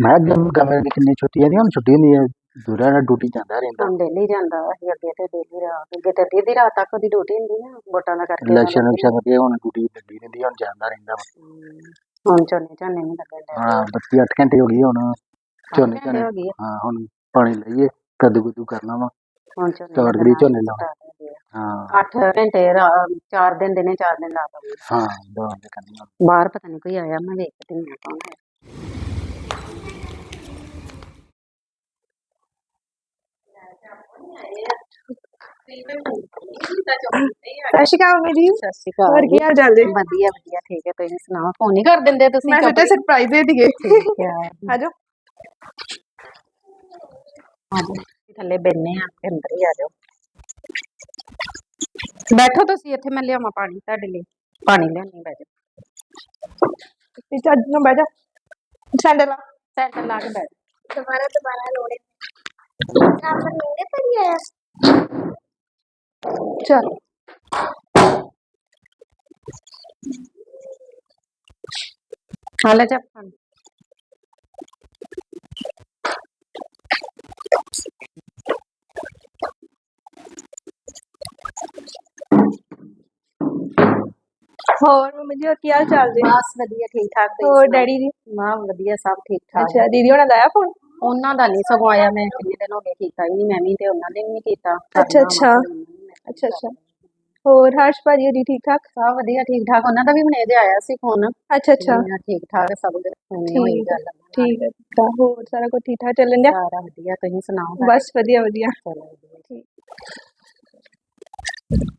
ਮੈਂ ਜਦ ਗਵਰ ਦੀ ਕਿੰਨੀ ਛੁੱਟੀ ਆਂਦੀ ਹੁਣ ਛੁੱਟੀ ਨਹੀਂ ਹੈ ਦੂਰਾ ਨਾਲ ਡਿਊਟੀ ਜਾਂਦਾ ਰਹਿੰਦਾ। ਹੁਣ ਡੇਲੀ ਜਾਂਦਾ ਵਾ ਅਸੀਂ ਅੱਗੇ ਤੇ ਡੇਲੀ ਰਾਤ ਅੱਗੇ ਤੇ ਅੱਧੀ ਰਾਤ ਤੱਕ ਉਹਦੀ ਡਿਊਟੀ ਹੁੰਦੀ ਨਾ ਵੋਟਾਂ ਦਾ ਕਰਕੇ ਇਲੈਕਸ਼ਨ ਇਲੈਕਸ਼ਨ ਕਰਕੇ ਹੁਣ ਡਿਊਟੀ ਲੱਗੀ ਰਹਿੰਦੀ ਹੁਣ ਜਾਂਦਾ ਰਹਿੰਦਾ ਵਾ। ਹੁਣ ਝੋਨੇ ਝਾਨੇ ਨਹੀਂ ਡਿਆ ਹਾਂ 32 8 ਘੰਟੇ ਹੋ ਗਏ ਹੁਣ ਝੋਨੇ ਝਾਨੇ ਹੋ ਹੁਣ ਪਾਣੀ ਲਈਏ ਕੱਦੂ ਕੁੱਦੂ ਕਰਨਾ ਵਾ। ਹੁਣ ਝੋਨੇ ਝੋਨੇ ਲਾਉਣੇ। ਹਾਂ 8 ਘੰਟੇ ਰਾ- ਚਾਰ ਦਿਨ ਦਿਨੇ ਚਾਰ ਦਿਨ ਰਾਤ ਹਾਂ ਦੋ ਦੇ ਬਾਹਰ ਪਤਾ ਨਹੀਂ ਕੋਈ ਆਇਆ ਮੈਂ ਵੇਖਦੀ ਨਹੀਂ ਕੌਣ ਹੈ ਸਤਿ ਸ਼੍ਰੀ ਅਕਾਲ ਮੇਰੀ ਸਤਿ ਸ਼੍ਰੀ ਅਕਾਲ ਹੋਰ ਕੀ ਹਾਲ ਚਾਲ ਜੀ ਵਧੀਆ ਵਧੀਆ ਠੀਕ ਹੈ ਤੁਸੀਂ ਸੁਣਾਓ ਫੋਨ ਨਹੀਂ ਕਰ ਦਿੰਦੇ ਤੁਸੀਂ ਮੈਂ ਸੋਚਿਆ ਸਰਪ੍ਰਾਈਜ਼ ਦੇ ਦਈਏ ਠੀਕ ਹੈ ਆ ਜਾਓ ਆ ਜਾਓ ਥੱਲੇ ਬੈਨੇ ਆ ਅੰਦਰ ਹੀ ਆ ਜਾਓ ਬੈਠੋ ਤੁਸੀਂ ਇੱਥੇ ਮੈਂ ਲਿਆਵਾਂ ਪਾਣੀ ਤੁਹਾਡੇ ਲਈ ਪਾਣੀ ਲਿਆਉਣੀ ਬੈਠ ਜਾਓ ਤੇ ਚੱਜ ਨੂੰ ਬੈਠ ਜਾ ਸੈਂਡਲ ਸੈਂਡਲ ਲਾ ਕੇ ਬੈਠ ਦੁਬਾਰਾ ਦੁਬਾਰਾ ਲੋੜੇ यहाँ पर लोड़े पर ही आया ਚਲੋ ਹਾਲੇ ਜਾ ਪਾਣੀ ਹੋਰ ਮੰਮੀ ਜੀ ਹੋਰ ਕੀ ਹਾਲ ਚਾਲ ਜੀ ਬਸ ਵਧੀਆ ਠੀਕ ਠਾਕ ਤੁਸੀਂ ਹੋਰ ਸੁਣਾਓ? ਡੈਡੀ ਜੀ ਮਾਂ ਵਧੀਆ ਸਭ ਠੀਕ ਠਾਕ ਅੱਛਾ ਦੀਦੀ ਹੋਣਾ ਦਾ ਆਇਆ ਫੋਨ ਉਹਨਾਂ ਦਾ ਨਹੀਂ ਸਗੋਂ ਆਇਆ ਮੈਂ ਕਿੰਨੇ ਦਿਨ ਹੋ ਗਏ ਕੀਤਾ ਹੀ ਨਹੀਂ ਮੈਂ ਵੀ ਤੇ ਉਹਨਾਂ ਨੇ ਵੀ ਨਹੀਂ ਕੀਤਾ। ਅੱਛਾ, ਅੱਛਾ। ਅੱਛਾ ਅੱਛਾ। ਹੋਰ ਹਰਸ਼ ਭਾਜੀ ਹੋਰੀ ਠੀਕ ਠਾਕ? ਸਭ ਵਧੀਆ ਠੀਕ ਠਾਕ। ਉਹਨਾਂ ਦਾ ਵੀ ਹੁਣੇ ਜੇ ਆਇਆ ਸੀ ਫੋਨ। ਅੱਛਾ ਅੱਛਾ। ਠੀਕ ਠਾਕ ਸਭ ਦੇ ਹੁਣੇ ਹੋਈ ਠੀਕ ਹੈ, ਗੱਲ ਠੀਕ ਹੈ ਤਾਂ ਹੋਰ ਸਾਰਾ ਕੁਝ ਠੀਕ ਠਾਕ ਚੱਲਣ ਡਿਆ? ਸਾਰਾ ਵਧੀਆ ਤੁਸੀਂ ਸੁਣਾਓ ਬਸ ਵਧੀਆ ਵਧੀਆ। ਚਲੋ ਵਧੀਆ।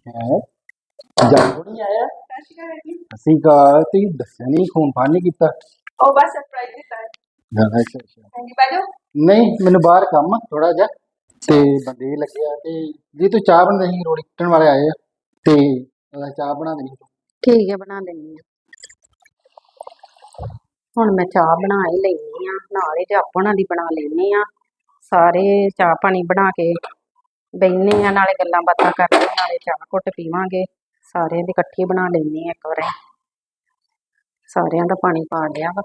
ਹੈ? ਜਾਗੋ ਨਹੀਂ ਆਇਆ? ਅਸੀਂ ਕਾ ਤੁਸੀਂ ਦੱਸਿਆ ਨਹੀਂ ਫੋਨ ਫਾਨ ਨਹੀਂ ਕੀਤਾ? ਉਹ ਬਸ ਸਰਪ੍ਰਾਈਜ਼ ਦਿੱਤਾ ਹੈ ਅੱਛਾ ਅੱਛਾ। ਹਾਂਜੀ ਬਾਜੋ ਨਹੀਂ ਮੈਨੂੰ ਬਾਹਰ ਕੰਮ ਥੋੜਾ ਜਿਹਾ। ਤੇ ਬੰਦੇ ਵੀ ਲੱਗੇ ਆ ਤੇ ਜੇ ਤੂੰ ਚਾਹ ਬਣਾਉਂਦੇ ਸੀ ਰੋਟੀ ਕੁੱਟਣ ਵਾਲੇ ਆਏ ਆ ਤੇ ਅਹ ਚਾਹ ਬਣਾ ਦੇਣੀ ਠੀਕ ਹੈ ਬਣਾ ਲੈਣੀ ਆ ਹੁਣ ਮੈਂ ਚਾਹ ਬਣਾ ਹੀ ਲੈਣੀ ਆ ਨਾਲ ਹੀ ਜਾਪਣਾ ਦੀ ਬਣਾ ਲੈਣੀ ਆ ਸਾਰੇ ਚਾਹ ਪਾਣੀ ਬਣਾ ਕੇ ਬੈਠਨੇ ਆ ਨਾਲੇ ਗੱਲਾਂ ਬਾਤਾਂ ਕਰਦੇ ਆ, ਨਾਲੇ ਚਾਹ ਘੁੱਟ ਪੀਵਾਂਗੇ। ਸਾਰਿਆਂ ਦੀ ਇਕੱਠੀ ਬਣਾ ਲੈਣੀ ਆ ਇੱਕ ਵਾਰ। ਸਾਰਿਆਂ ਦਾ ਪਾਣੀ ਪਾ ਲਿਆ ਵਾ।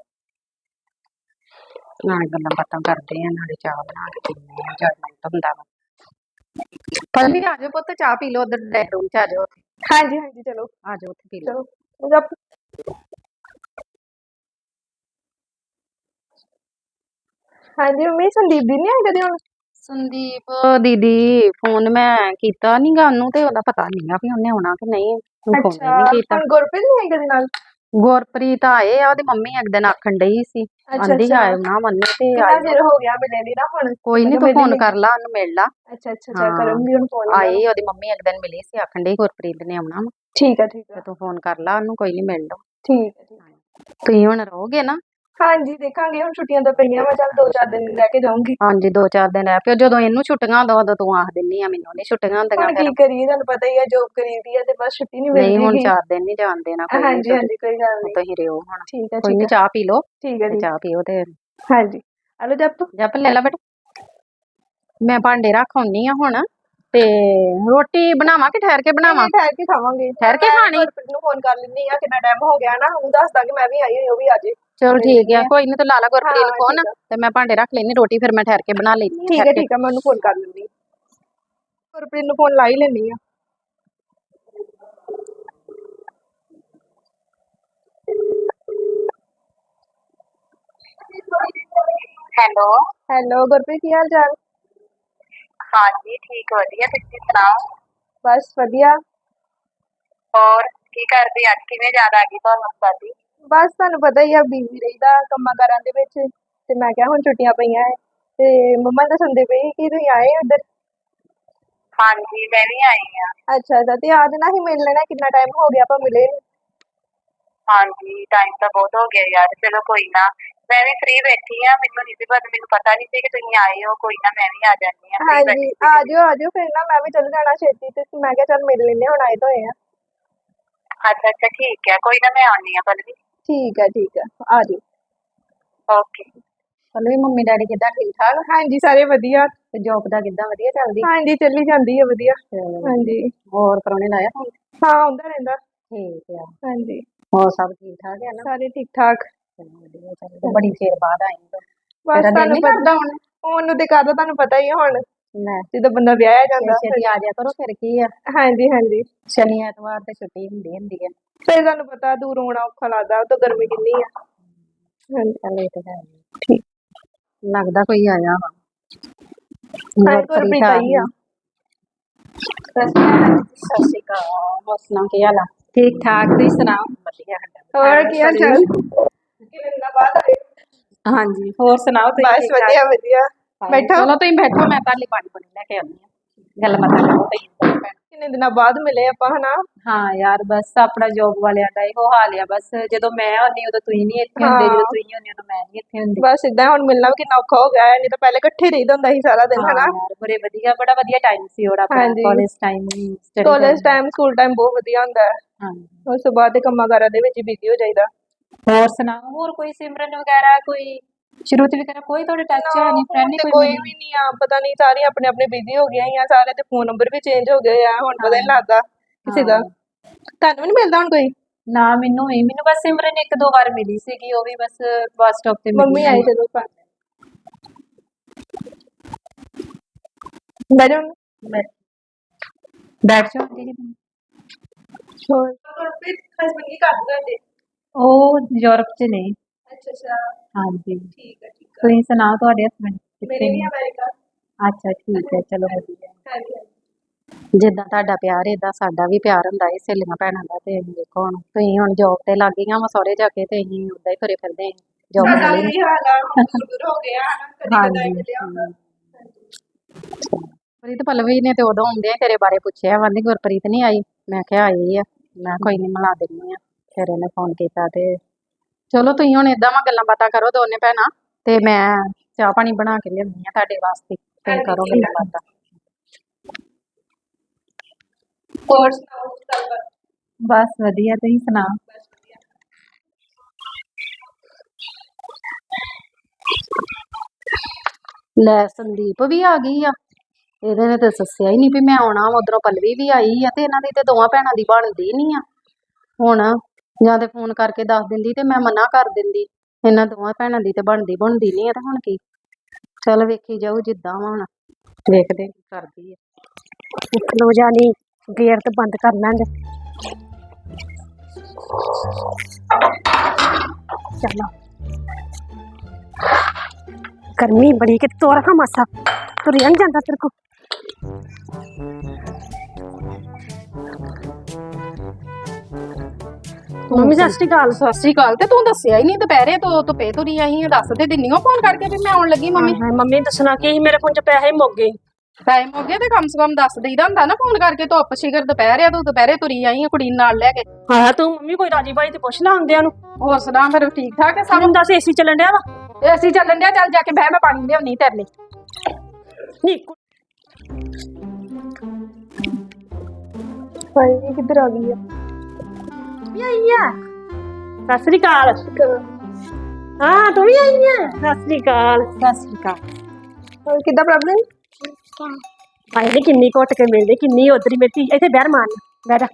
ਨਾਲੇ ਗੱਲਾਂ ਬਾਤਾਂ ਕਰਦੇ ਆ ਨਾਲੇ ਚਾਹ ਬਣਾ ਕੇ ਪੀਂਦੇ ਆ ਜਦ ਹੁੰਦਾ ਵਾ। ਪੱਲੀ ਆ ਜਾਓ ਪੁੱਤ ਚਾਹ ਪੀ ਲਓ ਉਧਰ ਬੈਡਰੂਮ ਚ ਆ ਜਾਓ ਹਾਂਜੀ ਹਾਂਜੀ ਚਲੋ ਆ ਜਾਓ ਉੱਥੇ ਪੀ ਲਓ। ਚਲੋ ਜਪ ਹਾਂਜੀ ਮੰਮੀ ਸੰਦੀਪ ਦੀ ਨਹੀਂ ਆਈ ਕਦੇ ਹੁਣ? ਸੰਦੀਪ ਦੀਦੀ ਫੋਨ ਮੈਂ ਕੀਤਾ ਨਹੀਂਗਾ ਉਹਨੂੰ ਤੇ ਉਹਦਾ ਪਤਾ ਨਹੀਂਗਾ ਵੀ ਉਹਨੇ ਆਉਣਾ ਕਿ ਨਹੀਂ। ਫੋਨ ਨਹੀਂ ਕੀਤਾ। ਹੁਣ ਗੁਰਪ੍ਰੀਤ ਨਹੀਂ ਆਈ ਕਦੇ ਨਾਲ? ਗੁਰਪ੍ਰੀਤ ਆਏ ਆ ਉਹਦੀ ਮੰਮੀ ਇੱਕ ਦਿਨ ਆਖਣ ਡਈ ਸੀ। ਆਂਦੀ ਅੱਛਾ। ਆਏ ਨਾ ਮੰਨੇ ਤੇ ਕਿੰਨਾ ਆਏ ਚਿਰ ਹੋ ਗਿਆ ਮਿਲੇ ਨਹੀਂ ਨਾ ਹੁਣ? ਕੋਈ ਨਹੀਂ ਤੂੰ ਫੋਨ ਕਰ ਲਾ ਉਹਨੂੰ ਮਿਲ ਲਾ। ਅੱਛਾ ਅੱਛਾ ਅੱਛਾ ਹਾਂ। ਕਰੂੰਗੀ ਹੁਣ ਫੋਨ। ਆਈ ਉਹਦੀ ਮੰਮੀ ਇੱਕ ਦਿਨ ਮਿਲੀ ਸੀ ਆਖਣ ਡਈ ਗੁਰਪ੍ਰੀਤ ਨੇ ਆਉਣਾ ਵਾ। ਠੀਕ ਹੈ ਠੀਕ ਤੇ ਹੈ ਤੂੰ ਫੋਨ ਕਰ ਲਾ ਉਹਨੂੰ ਕੋਈ ਨਹੀਂ ਮਿਲ ਲਓ ਠੀਕ ਹੈ ਠੀਕ ਹੈ। ਤੁਸੀਂ ਹੁਣ ਰਹੋਗੇ ਨਾ ਹਾਂਜੀ ਦੇਖਾਂਗੇ ਹੁਣ ਛੁੱਟੀਆਂ ਤਾਂ ਪਈਆਂ ਵਾ ਚੱਲ ਦੋ ਚਾਰ ਦਿਨ ਰਹਿ ਕੇ ਜਾਊਂਗੀ। ਹਾਂਜੀ ਦੋ ਚਾਰ ਦਿਨ ਰਹਿ ਪਿਓ ਜਦੋਂ ਇਹਨੂੰ ਛੁੱਟੀਆਂ ਦੋ ਉਦੋਂ ਤੂੰ ਆਖ ਦਿੰਨੀ ਆ ਮੈਨੂੰ ਨਹੀਂ ਛੁੱਟੀਆਂ ਹੁੰਦੀਆਂ ਹੁਣ ਫਿਰ। ਕੀ ਕਰੀਏ ਤੁਹਾਨੂੰ ਪਤਾ ਹੀ ਹੈ ਜੋਬ ਕਰੀਦੀ ਹੈ ਤੇ ਬਸ ਛੁੱਟੀ ਨਹੀਂ ਨਹੀਂ ਹੁਣ ਮਿਲਦੀ ਚਾਰ ਦਿਨ ਨਹੀਂ ਜਾਣ ਦੇਣਾ ਕੋਈ ਹਾਂਜੀ ਹਾਂਜੀ ਕੋਈ ਗੱਲ ਨਹੀਂ ਤੁਸੀਂ ਰਿਓ ਹੁਣ। ਠੀਕ ਹੈ ਕੋਈ ਠੀਕ ਹੈ ਚਾਹ ਪੀ ਲਓ ਠੀਕ ਹੈ ਤੇ ਹੈ। ਚਾਹ ਪੀਓ ਤੇ ਹਾਂਜੀ। ਹਲੋ ਜਪ। ਜਪ ਲੈ ਲਾ ਬੇਟਾ। ਮੈਂ ਭਾਂਡੇ ਰੱਖ ਆਉਣੀ ਆ ਹੁਣ ਤੇ ਰੋਟੀ ਬਣਾਵਾਂ ਕਿ ਠਹਿਰ ਕੇ ਬਣਾਵਾਂ? ਠਹਿਰ ਕੇ ਖਾਵਾਂਗੇ। ਠਹਿਰ ਕੇ ਮੈਂ ਖਾਣੀ? ਗੁਰਪ੍ਰੀਤ ਨੂੰ ਫੋਨ ਕਰ ਲੈਂਦੀ ਆ ਕਿੰਨਾ ਟਾਈਮ ਹੋ ਗਿਆ ਨਾ ਉਹਨੂੰ ਦੱਸ ਦਾਂਗੇ ਮੈਂ ਵੀ ਆਈ ਹੋਈ ਉਹ ਵੀ ਆ ਜੇ। चलो ठीक है कोई नहीं तो लाला गुरप्रीत फ़ोन तो मैं भांडे रख लेनी रोटी फिर मैं ठहर के बना लेनी ठीक है ठीक है मैं फ़ोन कर लूँगी गुरप्रीत फ़ोन ला ही लेनी है बस बढ़िया और की कर दी आज किने ज़्यादा आ गई तो हम बता ਬਸ ਤੁਹਾਨੂੰ ਪਤਾ ਹੀ ਆ ਬੀਜ਼ੀ ਰਹੀਦਾ ਕੰਮਾਂ ਕਾਰਾਂ ਦੇ ਵਿੱਚ। ਤੇ ਮੈਂ ਕਿਹਾ ਹੁਣ ਛੁੱਟੀਆਂ ਪਈਆਂ ਐ। ਤੇ ਮੰਮਾ ਦੱਸਦੇ ਪਏ ਕਿ ਤੁਸੀਂ ਆਏ ਹੋ ਇੱਧਰ? ਹਾਂਜੀ ਮੈਂ ਵੀ ਆਈ ਆ। ਅੱਛਾ ਅੱਛਾ। ਤੇ ਆਜ ਨਾ ਹੀ ਮਿਲ ਲੈਣਾ ਕਿੰਨਾ ਟਾਈਮ ਹੋ ਗਿਆ ਆਪਾਂ ਮਿਲੇ ਨੀ। ਹਾਂਜੀ ਟਾਈਮ ਤਾਂ ਬਹੁਤ ਹੋ ਗਿਆ ਯਾਰ। ਚਲੋ ਕੋਈ ਨਾ ਮੈਂ ਵੀ ਫ੍ਰੀ ਬੈਠੀ ਆ। ਮੈਨੂੰ ਨਹੀਂ ਸੀ ਪਤਾ ਮੈਨੂੰ ਪਤਾ ਨਹੀਂ ਸੀ ਕਿ ਤੁਸੀਂ ਆਏ ਹੋ। ਕੋਈ ਨਾ ਮੈਂ ਵੀ ਆ ਜਾਂਦੀ ਆ free ਹਾਂਜੀ ਬੈਠੀ ਸੀ। ਫਿਰ ਨਾ ਮੈਂ ਵੀ ਚਲ ਜਾਣਾ ਛੇਤੀ। ਤੇ ਮੈਂ ਕਿਹਾ ਚੱਲ ਮਿਲ ਲੈਨੇ ਹੁਣ ਆਏ ਤਾਂ ਆ। ਅੱਛਾ ਅੱਛਾ ਠੀਕ ਹੈ ਕੋਈ ਨਾ ਮੈਂ ਆਉਣੀ ਆ ਪਲਵੀ ਠੀਕ ਹੈ ਠੀਕ ਹੈ ਆ ਜੀ ਓਕੇ। ਪਲਵੀ ਮੰਮੀ ਡੈਡੀ ਕਿੱਦਾਂ ਠੀਕ ਠਾਕ? ਹਾਂਜੀ ਸਾਰੇ ਵਧੀਆ। ਤੇ ਜੋਬ ਦਾ ਕਿੱਦਾਂ ਵਧੀਆ ਚੱਲਦੀ? ਹਾਂਜੀ ਚੱਲੀ ਜਾਂਦੀ ਹੈ ਵਧੀਆ। ਹਾਂਜੀ। ਹੋਰ ਪਰੋਣੇ ਲਾਇਆ ਹਾਂ ਆਉਂਦਾ ਰਹਿੰਦਾ। ਠੀਕ ਆ। ਹਾਂਜੀ। ਹੋਰ ਸਭ ਠੀਕ ਠਾਕ ਹੈ ਨਾ? ਸਾਰੇ ਠੀਕ ਠਾਕ। ਬੜੀ ਚਿਰ ਬਾਅਦ ਆਈ ਤੂੰ ਬਸ ਤੁਹਾਨੂੰ ਪਤਾ ਹੁਣ? ਉਹਨੂੰ ਤੇ ਕਰਦਾ ਤੁਹਾਨੂੰ ਪਤਾ ਹੀ ਆ ਹੁਣ। ਲੈ। ਜਦੋਂ ਬੰਦਾ ਵਿਆਹਿਆ ਜਾਂਦਾ ਛੇਤੀ ਆ ਜਾ ਕਰੋ ਫਿਰ ਕੀ ਆ? ਹਾਂਜੀ ਹਾਂਜੀ। ਸ਼ਨੀ ਐਤਵਾਰ ਤੇ ਛੁੱਟੀ ਹੁੰਦੀ ਹੁੰਦੀ ਹੈ ਫਿਰ ਤੁਹਾਨੂੰ ਪਤਾ ਦੂਰ ਹੋਣਾ ਔਖਾ ਲੱਗਦਾ ਉਦੋਂ ਗਰਮੀ ਕਿੰਨੀ ਆ। ਹਾਂਜੀ ਚੱਲ ਇਹ ਤੇ ਹੈ ਠੀਕ। ਲੱਗਦਾ ਕੋਈ ਆਇਆ ਵਾ। ਹਾਂ ਗੁਰਪ੍ਰੀਤ ਆਈ ਆ। ਸਤਿ ਸ਼੍ਰੀ ਅਕਾਲ। ਹੋਰ ਸੁਣਾਓ ਕੀ ਹਾਲ ਆ? ਠੀਕ ਠਾਕ ਤੁਸੀਂ ਸੁਣਾਓ? ਵਧੀਆ ਹੋਰ ਕੀ ਹਾਲ ਚਾਲ? ਕਿੰਨੇ ਬਾਅਦ ਆਏ ਹਾਂਜੀ ਹੋਰ ਸੁਣਾਓ ਤੁਸੀਂ ਬਸ ਠੀਕ ਠਾਕ? ਵਧੀਆ ਵਧੀਆ। ਬੈਠੋ। ਚਲੋ ਤੁਸੀਂ ਬੈਠੋ ਮੈਂ ਤੁਹਾਡੇ ਲਈ ਪਾਣੀ ਪਾਣੀ ਲੈ ਕੇ ਆਉਂਦੀ ਹਾਂ। ਗੱਲ ਬਾਤਾਂ ਕਰੋ ਤੁਸੀਂ ਕਿੰਨੇ ਦਿਨਾਂ ਬਾਅਦ ਮਿਲੇ ਆਪਾਂ ਹਨਾ? ਹਾਂ ਯਾਰ ਬਸ ਆਪਣਾ ਜੋਬ ਵਾਲਿਆਂ ਦਾ ਇਹੋ ਹਾਲ ਆ ਬਸ ਜਦੋਂ ਮੈਂ ਹੁੰਦੀ ਉਦੋਂ ਤੁਸੀਂ ਨਹੀਂ ਇੱਥੇ ਹੁੰਦੇ। ਜਦੋਂ ਤੁਸੀਂ ਹੁੰਦੇ ਉਦੋਂ ਮੈਂ ਨਹੀਂ ਇੱਥੇ ਹੁੰਦੀ। ਬਸ ਇਦਾਂ ਹੁਣ ਮਿਲਣਾ ਵੀ ਕਿੰਨਾ ਔਖਾ ਹੋ ਗਿਆ ਹੈ ਨਹੀਂ ਤਾਂ ਪਹਿਲੇ ਇਕੱਠੇ ਰਹੀਦਾ ਹੁੰਦਾ ਸੀ ਸਾਰਾ ਦਿਨ ਹਨਾ? ਯਾਰ ਬੜੇ ਵਧੀਆ ਬੜਾ ਵਧੀਆ ਟਾਈਮ ਸੀ ਉਹਦਾ ਆਪਣਾ। College time study college time school time ਬਹੁਤ ਵਧੀਆ ਹੁੰਦਾ ਹੈ। ਹਾਂ ਉਸ ਤੋਂ ਬਾਅਦ ਕੰਮਾਂ ਕਾਰਾਂ ਦੇ ਵਿੱਚ ਬਿਜ਼ੀ ਹੋ ਜਾਈਦਾ। ਹੋਰ ਸੁਣਾਓ ਹੋਰ ਕੋਈ ਸਿਮਰਨ ਵਗੈਰਾ ਕੋਈ ਸ਼ੁਰੂਤ ਵਗੈਰਾ ਕੋਈ ਤੁਹਾਡੇ ਟੱਚ ਹੈ ਨਹੀਂ ਫਰੈਂਡ ਤੇ ਨਹੀਂ ਕੋਈ ਵੀ ਨਹੀਂ ਆ ਪਤਾ ਨਹੀਂ ਸਾਰੇ ਆਪਣੇ ਆਪਣੇ ਬਿਜ਼ੀ ਹੋ ਗਏ ਆ ਸਾਰੇ ਦੇ ਫੋਨ ਨੰਬਰ ਵੀ ਚੇਂਜ ਹੋ ਗਏ ਆ ਹੁਣ ਪਤਾ ਨਹੀਂ ਲੱਗਦਾ ਕਿਸੇ ਦਾ। ਤੁਹਾਨੂੰ ਵੀ ਨਹੀਂ ਮਿਲਦਾ ਹੁਣ ਕੋਈ? ਨਾ ਮੈਨੂੰ ਹੀ ਮੈਨੂੰ ਬਸ ਸਿਮਰਨ ਇੱਕ ਦੋ ਵਾਰ ਮਿਲੀ ਸੀਗੀ ਉਹ ਵੀ ਬਸ ਬੱਸ ਸਟਾਪ ਤੇ ਮਿਲੀ ਮੰਮੀ ਆਈ। ਜਦੋਂ ਘਰ। ਬੈਠੋ। ਮੈਂ- ਬੈਠ ਜਾਓ ਦੀਦੀ ਗੁਰਪ੍ਰੀਤ ਹਸਬੰਦ ਕੀ ਕਰਦੇ? ਉਹ ਯੂਰਪ ਚ ਨੇ। ਅੱਛਾ ਅੱਛਾ। ਹਾਂਜੀ। ਠੀਕ ਹੈ ਠੀਕ ਤੁਸੀਂ ਸੁਣਾਓ ਤੁਹਾਡੇ ਹਸਬੰਡ ਹੈ ਕਿੱਥੇ ਮੇਰੇ ਨੇ? ਅਮਰੀਕਾ। ਅੱਛਾ ਠੀਕ ਹੈ ਚਲੋ ਵਧੀਆ। ਹਾਂਜੀ ਹਾਂਜੀ। ਜਿੱਦਾਂ ਤੁਹਾਡਾ ਪਿਆਰ ਏਦਾਂ ਸਾਡਾ ਵੀ ਪਿਆਰ ਹੁੰਦਾ ਹੈ ਸਹੇਲੀਆਂ ਭੈਣਾਂ ਦਾ ਤੇ ਦੇਖੋ ਹੁਣ। ਤੁਸੀਂ ਹੁਣ ਜੋਬ ਤੇ ਲੱਗ ਗਈਆਂ ਵਾ ਸਹੁਰੇ ਜਾ ਕੇ ਤੇ ਅਸੀਂ ਉਦਾਂ ਹੀ ਘਰੇ ਫਿਰਦੇ ਹਾਂ ਜੋਬ ਸਾਡਾ ਵਾਲੀ ਵੀ ਹਾਲ ਆ ਹੁਣ ਦੂਰ ਹੋ ਗਿਆ ਹਨਾ ਕਦੀ ਕਦਾਈ ਹਾਂਜੀ ਮਿਲਿਆ ਹੁੰਦਾ। ਪ੍ਰੀਤ ਪਲਵੀ ਨੇ ਤੇ ਉਦੋਂ ਆਉਂਦੇ ਤੇਰੇ ਬਾਰੇ ਪੁੱਛਿਆ ਕਹਿੰਦੀ ਗੁਰਪ੍ਰੀਤ ਨਹੀਂ ਆਈ। ਮੈਂ ਕਿਹਾ ਆਈ ਆ ਮੈਂ ਕੋਈ ਨਹੀਂ ਮਿਲਾ ਦਿੰਨੀ ਆ। ਫਿਰ ਇਹਨੇ ਫੋਨ ਕੀਤਾ ਤੇ ਚਲੋ ਤੁਸੀਂ ਹੁਣ ਏਦਾਂ ਵਾ ਗੱਲਾਂ ਬਾਤਾਂ ਕਰੋ ਦੋਨੇ ਭੈਣਾਂ ਤੇ ਮੈਂ ਚਾਹ ਪਾਣੀ ਬਣਾ ਕੇ ਲਿਆਉਂਦੀ ਆ ਤੁਹਾਡੇ ਵਾਸਤੇ ਤੇ ਕਰੋ ਗੱਲਾਂ ਬਾਤਾਂ। ਹੋਰ ਸੁਣਾਓ ਗੱਲਬਾਤ ਬਸ ਵਧੀਆ ਤੁਸੀਂ ਸੁਣਾਓ? ਵਧੀਆ। ਲੈ ਸੰਦੀਪ ਵੀ ਆ ਗਈ ਆ ਇਹਦੇ ਨੇ ਤੇ ਦੱਸਿਆ ਹੀ ਨਹੀਂ ਵੀ ਮੈਂ ਆਉਣਾ ਉਧਰੋਂ ਪਲਵੀ ਵੀ ਆਈ ਆ ਤੇ ਇਹਨਾਂ ਦੀ ਤੇ ਦੋਵਾਂ ਭੈਣਾਂ ਦੀ ਬਣਦੀ ਨਹੀਂ ਆ। ਹੁਣ ਜਾਂ ਤੇ ਫੋਨ ਕਰਕੇ ਦੱਸ ਦਿੰਦੀ ਤੇ ਮੈਂ ਮਨਾ ਕਰ ਦਿੰਦੀ। ਇਹਨਾਂ ਦੋਵਾਂ ਭੈਣਾਂ ਦੀ ਤੇ ਬਣਦੀ ਬਣਦੀ ਨਹੀਂ ਆ ਤੇ ਹੁਣ ਕੀ। ਚੱਲ ਵੇਖੀ ਜਾਊ ਜਿੱਦਾਂ ਵਾ ਹੁਣ। ਵੇਖਦੇ ਕੀ ਕਰਦੀ ਆ। ਲੋ ਜਾਨੀ ਗੇਟ ਤੇ ਬੰਦ ਕਰ ਲਾਂਗੇ। ਚਲੋ ਗਰਮੀ ਬੜੀ ਕਿ ਤੋਰ ਖਾ ਮਾਸਾ। ਤੁਰਿਆ ਨੀ ਜਾਂਦਾ ਤੇਰੇ ਕੋ ਮੰਮੀ ਸਤਿ ਸ਼੍ਰੀ ਅਕਾਲ ਸਤਿ ਸ਼੍ਰੀ ਅਕਾਲ। ਤੇ ਤੂੰ ਦੱਸਿਆ ਹੀ ਨਹੀਂ ਦੁਪਹਿਰੇ ਤੋਂ ਧੁੱਪੇ ਤੁਰੀ ਆਈ ਆ ਦੱਸ ਤੇ ਦਿੰਨੀ ਓ ਫੋਨ ਕਰਕੇ ਵੀ ਮੈਂ ਆਉਣ ਲੱਗੀ ਮੰਮੀ। ਮੰਮੀ ਦੱਸਣਾ ਕੀ ਮੇਰੇ ਫੋਨ 'ਚ ਪੈਸੇ ਹੀ ਮੁੱਕ ਗਏ। ਟਾਈਮ ਹੋ ਗਿਆ ਤੇ ਕਮ ਸੇ ਕਮ ਦੱਸ ਦੇਈਦਾ ਹੁੰਦਾ ਨਾ ਫੋਨ ਕਰਕੇ ਧੁੱਪ ਸ਼ਿਕਰ ਦੁਪਹਿਰ ਆ ਤੂੰ ਦੁਪਹਿਰੇ ਤੁਰੀ ਆਈ ਆ ਕੁੜੀ ਨੂੰ ਨਾਲ ਲੈ ਕੇ। ਹਾਂ ਤੂੰ ਮੰਮੀ ਕੋਈ ਰਾਜੀ ਬਾਈ ਤੇ ਪੁੱਛ ਲਾ ਆਉਂਦਿਆਂ ਨੂੰ। ਹੋਰ ਸੁਣਾ ਫਿਰ ਠੀਕ ਠਾਕ ਹੈ ਸਭ? ਸਾਨੂੰ ਦੱਸ ਏਸੀ ਚੱਲਣ ਡਿਆ ਵਾ? ਤੇ ਅਸੀਂ ਚੱਲਣ ਡਿਆ ਚੱਲ ਜਾ ਕੇ ਬਹਿ ਮੈਂ ਪਾਣੀ ਲਿਆਉਣੀ ਤੇਰੇ ਲਈ। ਨਹੀਂ ਕੁ- ਭਾਈ ਕਿੱਧਰ ਆ ਗਈ ਆ? ਵੀ ਆਈ ਆ? ਸਤਿ ਸ਼੍ਰੀ ਅਕਾਲ। ਹਾਂ ਤੂੰ ਵੀ ਆਈ ਆ? ਸਤਿ ਸ਼੍ਰੀ ਅਕਾਲ। ਸਤਿ ਸ਼੍ਰੀ ਅਕਾਲ। ਹੋਰ ਕਿੱਦਾਂ ਪ੍ਰੋਬਲਮ ਹਾਏ ਨੀ ਕਿੰਨੀ ਘੁੱਟ ਕੇ ਮਿਲਦੇ ਕਿੰਨੀ ਉਧਰੀ ਮੇਰੀ ਧੀ। ਇੱਥੇ ਬਹਿਰ ਮਾਰ ਬਹਿ ਜਾ।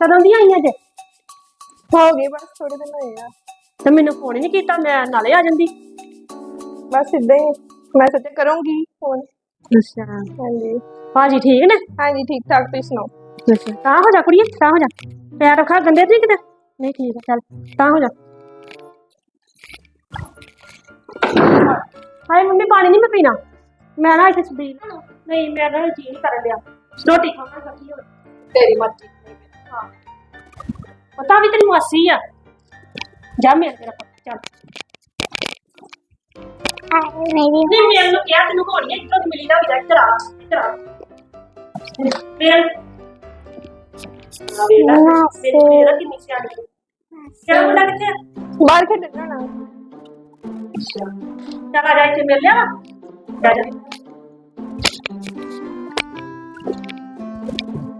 ਕਦੋਂ ਦੀ ਆਈਆਂ ਜੇ? ਹੋ ਗਏ ਬਸ ਥੋੜੇ ਦਿਨ ਹੋਏ ਆ। ਤੇ ਮੈਨੂੰ ਫੋਨ ਹੀ ਨਹੀਂ ਕੀਤਾ ਮੈਂ ਨਾਲੇ ਆ ਜਾਂਦੀ। ਬਸ ਇਦਾਂ ਹੀ ਮੈਂ ਸੋਚਿਆ ਕਰੂੰਗੀ ਫੋਨ ਅੱਛਾ। ਹਾਂਜੀ। ਭਾਜੀ ਠੀਕ ਨੇ? ਹਾਂਜੀ ਠੀਕ ਠਾਕ ਤੁਸੀਂ ਸੁਣਾਓ? ਅੱਛਾ। ਤਾਂ ਹੋ ਜਾ ਕੁੜੀਏ ਤਾਂ ਹੋ ਜਾ। ਪੈਰ ਰੱਖਾ ਗੰਦੇ ਤੇ ਕਿਤੇ? ਨਹੀਂ ਠੀਕ ਹੈ ਚੱਲ। ਤਾਂ ਹੋ ਜਾ। ਹਾਏ ਮੰਮੀ ਪਾਣੀ ਨਹੀਂ ਮੈਂ ਪੀਣਾ। ਮੈਂ ਨਾ ਇੱਥੇ ਸਬੀਲ ਨਹੀਂ ਮੈਂ ਨਾ ਜੀ ਨਹੀਂ ਕਰਨ ਲਿਆ ਰੋਟੀ ਖਾਣਾ ਤੇਰੀ ਮਰਜ਼ੀ। ਹਾਂ। ਪਤਾ ਵੀ ਤੈਨੂੰ ਮਾਸੀ ਆ। ਜਾ ਮੇਰੇ ਤੇਰਾ ਪੁੱਤ, ਚੱਲ। ਨਹੀਂ ਮੇਰੇ ਨੂੰ ਕਿਹਾ ਤੈਨੂੰ ਹੈ ਇੱਥੋਂ ਦੀ ਮਿਲੀ ਨਾ ਵੀ ਇੱਧਰ ਆ ਇੱਧਰ ਆ। ਫੇਰ ਆ ਵੇਲਾ ਮੇਰੀ ਕਿੰਨੀ ਸਿਆਣੀ ਹੈ ਕਿਹੜਾ ਮੁੰਡਾ ਕਿੱਥੇ ਆ ਬਾਹਰ ਖੇਡਣਾ ਨਾ ਚੱਲ ਆ ਜਾ ਇੱਥੇ ਮਿਲ ਲਿਆ ਵਾ ਬਹਿ ਜਾ